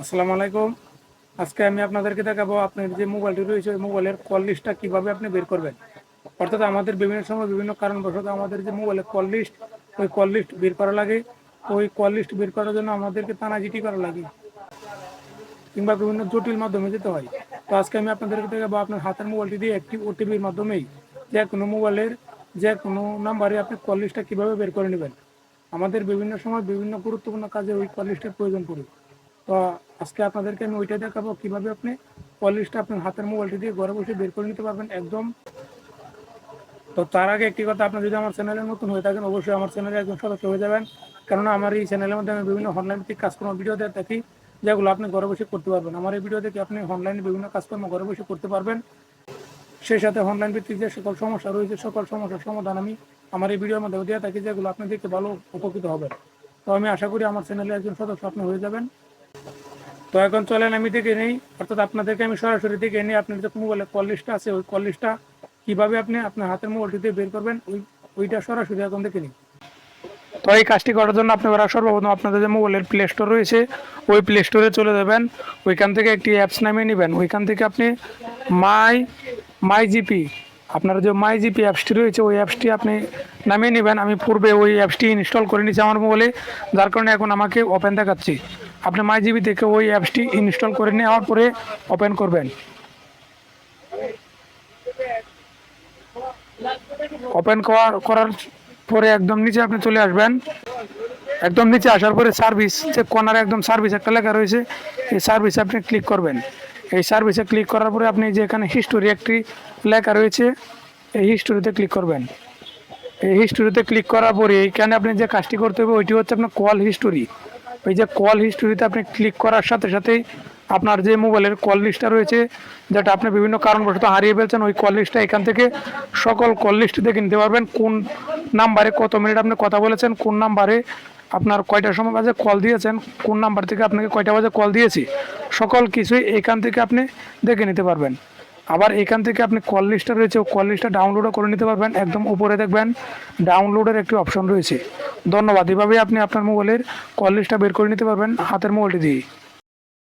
আসসালামু আলাইকুম। আজকে আমি আপনাদেরকে দেখাবো আপনার যে মোবাইলটি রয়েছে, ওই মোবাইলের কল লিস্টটা কীভাবে আপনি বের করবেন। অর্থাৎ আমাদের বিভিন্ন সময় বিভিন্ন কারণবশত আমাদের যে মোবাইলের কল লিস্ট ওই কল লিস্ট বের করা লাগে। ওই কল লিস্ট বের করার জন্য আমাদেরকে টানাজিটি করা লাগে কিংবা বিভিন্ন জটিল মাধ্যমে যেতে হয়। তো আজকে আমি আপনাদেরকে দেখাবো আপনার হাতের মোবাইলটি দিয়ে একটি ওটিপির মাধ্যমেই যে কোনো মোবাইলের যে কোনো নাম্বারে আপনি কল লিস্টটা কীভাবে বের করে নেবেন। আমাদের বিভিন্ন সময় বিভিন্ন গুরুত্বপূর্ণ কাজে ওই কল লিস্টের প্রয়োজন পড়ে। তো আজকে আপনাদেরকে আমি ওইটা দেখাবো কীভাবে আপনি পলিশটা আপনার হাতের মোবাইলটি দিয়ে ঘরে বসে বের করে নিতে পারবেন একদম। তো তার আগে একটি কথা, আপনি যদি আমার চ্যানেলের নতুন হয়ে থাকেন, অবশ্যই আমার চ্যানেলে একজন সদস্য হয়ে যাবেন। কেননা আমার এই চ্যানেলের মধ্যে আমি বিভিন্ন অনলাইন ভিত্তিক কাজকর্ম ভিডিও দিয়ে থাকি যেগুলো আপনি ঘরে বসে করতে পারবেন। আমার এই ভিডিও দেখে আপনি অনলাইনে বিভিন্ন কাজকর্ম ঘরে বসে করতে পারবেন। সেই সাথে অনলাইন ভিত্তিক যে সকল সমস্যা রয়েছে, সকল সমস্যার সমাধান আমি আমার এই ভিডিওর মধ্যে দিয়ে থাকি, যেগুলো আপনি দেখতে ভালো, উপকৃত হবেন। তো আমি আশা করি আমার চ্যানেলে একজন সদস্য আপনি হয়ে যাবেন। তো এখন চলেন, আমি দেখে নেই। অর্থাৎ আপনাদেরকে আমি সরাসরি দেখে নিই। আপনার যে মোবাইলের কল লিস্টটা আছে, ওই কল লিস্টটা কীভাবে আপনি আপনার হাতের মোবাইলটি দিয়ে বের করবেন, ওই, ওইটা সরাসরি এখন দেখে নিই তো এই কাজটি করার জন্য আপনারা সর্বপ্রথম আপনাদের যে মোবাইলের প্লে স্টোর রয়েছে, ওই প্লে স্টোরে চলে যাবেন। ওইখান থেকে একটি অ্যাপস নামিয়ে নেবেন। ওইখান থেকে আপনি মাই মাই জিপি আপনার যে মাই জিপি অ্যাপসটি রয়েছে, ওই অ্যাপসটি আপনি নামিয়ে নেবেন। আমি পূর্বে ওই অ্যাপসটি ইনস্টল করে নিয়েছি আমার মোবাইলে, যার কারণে এখন আমাকে ওপেন দেখাচ্ছি। আপনি মাই জিবি থেকে ওই অ্যাপসটি ইনস্টল করে নেওয়ার পরে ওপেন করবেন। ওপেন করার পরে একদম নিচে আপনি চলে আসবেন। একদম নিচে আসার পরে সার্ভিস, যে কর্নারে একদম সার্ভিস একটা লেখা রয়েছে, এই সার্ভিসে আপনি ক্লিক করবেন। এই সার্ভিসে ক্লিক করার পরে আপনি যে এখানে হিস্টোরি একটি লেখা রয়েছে, এই হিস্টোরিতে ক্লিক করবেন। এই হিস্টোরিতে ক্লিক করার পরে এইখানে আপনি যে কাজটি করতে হবে, ওইটি হচ্ছে আপনার কল হিস্টোরি ওই যে কল হিস্টোরিতে আপনি ক্লিক করার সাথে সাথেই আপনার যে মোবাইলের কল লিস্টটা রয়েছে, যেটা আপনি বিভিন্ন কারণবশত হারিয়ে ফেলছেন, ওই কল লিস্টটা এখান থেকে সকল কল লিস্ট দেখে নিতে পারবেন। কোন নাম্বারে কত মিনিট আপনি কথা বলেছেন, কোন নাম্বারে আপনার কয়টার সময় বাজে কল দিয়েছেন, কোন নাম্বার থেকে আপনাকে কয়টা বাজে কল দিয়েছি, সকল কিছুই এখান থেকে আপনি দেখে নিতে পারবেন। আবার এখান থেকে আপনি কল লিস্টটা রয়েছে ও কল লিস্টটা ডাউনলোডও করে নিতে পারবেন। একদম উপরে দেখবেন ডাউনলোডের একটি অপশন রয়েছে। ধন্যবাদ। এভাবেই আপনি আপনার মোবাইলের কল লিস্টটা বের করে নিতে পারবেন, হাতের মোবাইলটি দিয়ে।